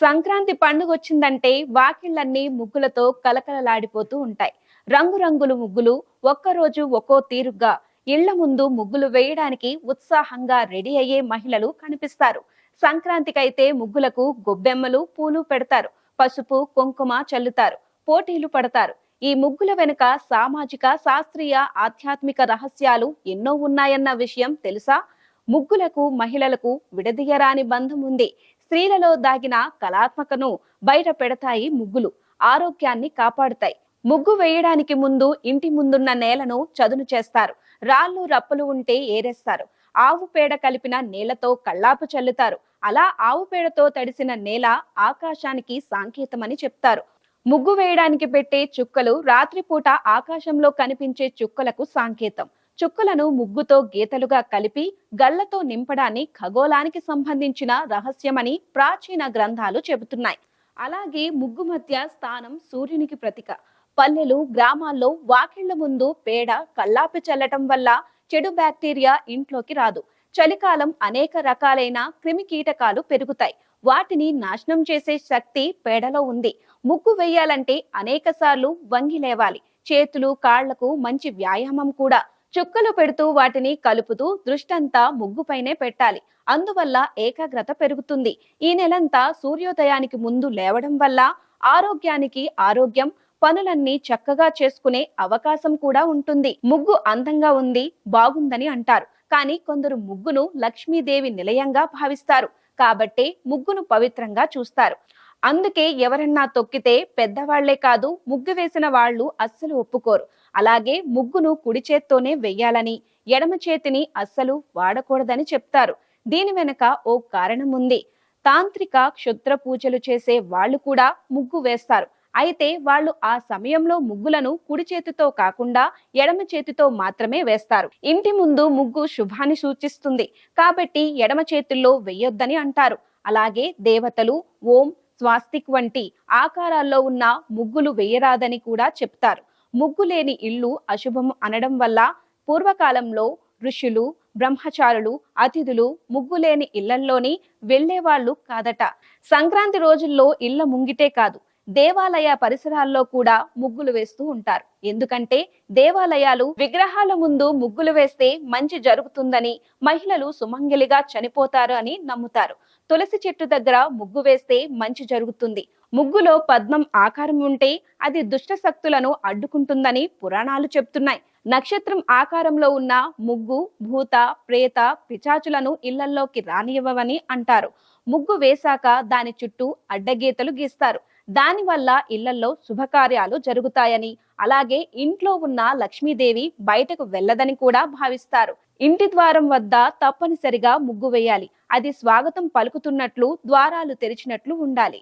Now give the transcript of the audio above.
సంక్రాంతి పండుగ వచ్చిందంటే వాకిళ్ళన్నీ ముగ్గులతో కలకలలాడిపోతూ ఉంటాయి. రంగురంగుల ముగ్గులు ఒక్కరోజు ఒక్కో తీరుగా ఇళ్ళ ముందు ముగ్గులు వేయడానికి ఉత్సాహంగా రెడీ అయ్యే మహిళలు కనిపిస్తారు. సంక్రాంతికైతే ముగ్గులకు గొబ్బెమ్మలు పూలు పెడతారు. పసుపు కుంకుమ చల్లుతారు. పోటీలు పడతారు. ఈ ముగ్గుల వెనుక సామాజిక శాస్త్రీయ ఆధ్యాత్మిక రహస్యాలు ఎన్నో ఉన్నాయన్న విషయం తెలుసా? ముగ్గులకు మహిళలకు విడదీయరాని బంధం ఉంది. స్త్రీలలో దాగిన కళాత్మకను బయట పెడతాయి ముగ్గులు. ఆరోగ్యాన్ని కాపాడుతాయి. ముగ్గు వేయడానికి ముందు ఇంటి ముందున్న నేలను చదును చేస్తారు. రాళ్ళు రప్పలు ఉంటే ఏరేస్తారు. ఆవు పేడ కలిపిన నేలతో కళ్ళాపు చల్లుతారు. అలా ఆవు పేడతో తడిసిన నేల ఆకాశానికి సాంకేతమని చెప్తారు. ముగ్గు వేయడానికి పెట్టే చుక్కలు రాత్రిపూట ఆకాశంలో కనిపించే చుక్కలకు సాంకేతం. చుక్కలను ముగ్గుతో గీతలుగా కలిపి గళ్ళతో నింపడాన్ని ఖగోళానికి సంబంధించిన రహస్యమని ప్రాచీన గ్రంథాలు చెబుతున్నాయి. అలాగే ముగ్గు మధ్య స్థానం సూర్యునికి ప్రతీక. పల్లెలు గ్రామాల్లో వాకిళ్ళ ముందు పేడ కల్లాపి చల్లటం వల్ల చెడు బ్యాక్టీరియా ఇంట్లోకి రాదు. చలికాలం అనేక రకాలైన క్రిమి కీటకాలు పెరుగుతాయి. వాటిని నాశనం చేసే శక్తి పేడలో ఉంది. ముగ్గు వేయాలంటే అనేక సార్లు వంగి లేవాలి. చేతులు కాళ్ళకు మంచి వ్యాయామం కూడా. చుక్కలు పెడుతూ వాటిని కలుపుతూ దృష్టంతా ముగ్గుపైనే పెట్టాలి. అందువల్ల ఏకాగ్రత పెరుగుతుంది. ఈ నెలంతా సూర్యోదయానికి ముందు లేవడం వల్ల ఆరోగ్యానికి ఆరోగ్యం పనులన్నీ చక్కగా చేసుకునే అవకాశం కూడా ఉంటుంది. ముగ్గు అందంగా ఉంది బాగుందని అంటారు. కానీ కొందరు ముగ్గును లక్ష్మీదేవి నిలయంగా భావిస్తారు. కాబట్టే ముగ్గును పవిత్రంగా చూస్తారు. అందుకే ఎవరన్నా తొక్కితే పెద్దవాళ్ళే కాదు ముగ్గు వేసిన వాళ్ళు అస్సలు ఒప్పుకోరు. అలాగే ముగ్గును కుడి చేత్తోనే వెయ్యాలని ఎడమ చేతిని అస్సలు వాడకూడదని చెప్తారు. దీని వెనుక ఓ కారణం ఉంది. తాంత్రిక క్షుద్ర పూజలు చేసే వాళ్ళు కూడా ముగ్గు వేస్తారు. అయితే వాళ్ళు ఆ సమయంలో ముగ్గులను కుడి చేతితో కాకుండా ఎడమ చేతితో మాత్రమే వేస్తారు. ఇంటి ముందు ముగ్గు శుభాన్ని సూచిస్తుంది. కాబట్టి ఎడమ చేతుల్లో వెయ్యొద్దని అంటారు. అలాగే దేవతలు ఓం స్వాస్తిక్ వంటి ఆకారాల్లో ఉన్న ముగ్గులు వేయరాదని కూడా చెప్తారు. ముగ్గు లేని ఇల్లు అశుభం అనడం వల్ల పూర్వకాలంలో ఋషులు బ్రహ్మచారులు అతిథులు ముగ్గు లేని ఇళ్ళల్లోని వెళ్ళేవాళ్ళు కాదట. సంక్రాంతి రోజుల్లో ఇళ్ళ ముంగిటే కాదు. దేవాలయ పరిసరాల్లో కూడా ముగ్గులు వేస్తూ ఉంటారు. ఎందుకంటే దేవాలయాలు విగ్రహాల ముందు ముగ్గులు వేస్తే మంచి జరుగుతుందని మహిళలు సుమంగిలిగా చనిపోతారు అని నమ్ముతారు. తులసి చెట్టు దగ్గర ముగ్గు వేస్తే మంచి జరుగుతుంది. ముగ్గులో పద్మం ఆకారం ఉంటే అది దుష్ట శక్తులను అడ్డుకుంటుందని పురాణాలు చెప్తున్నాయి. నక్షత్రం ఆకారంలో ఉన్న ముగ్గు భూత ప్రేత పిచాచులను ఇళ్ళల్లోకి రానివ్వవని అంటారు. ముగ్గు వేశాక దాని చుట్టూ అడ్డగీతలు గీస్తారు. దానివల్ల ఇళ్ళలో శుభకార్యాలు జరుగుతాయని అలాగే ఇంట్లో ఉన్న లక్ష్మీదేవి బయటకు వెళ్ళదని కూడా భావిస్తారు. ఇంటి ద్వారం వద్ద తప్పనిసరిగా ముగ్గు వేయాలి. అది స్వాగతం పలుకుతున్నట్లు ద్వారాలు తెరిచినట్లు ఉండాలి.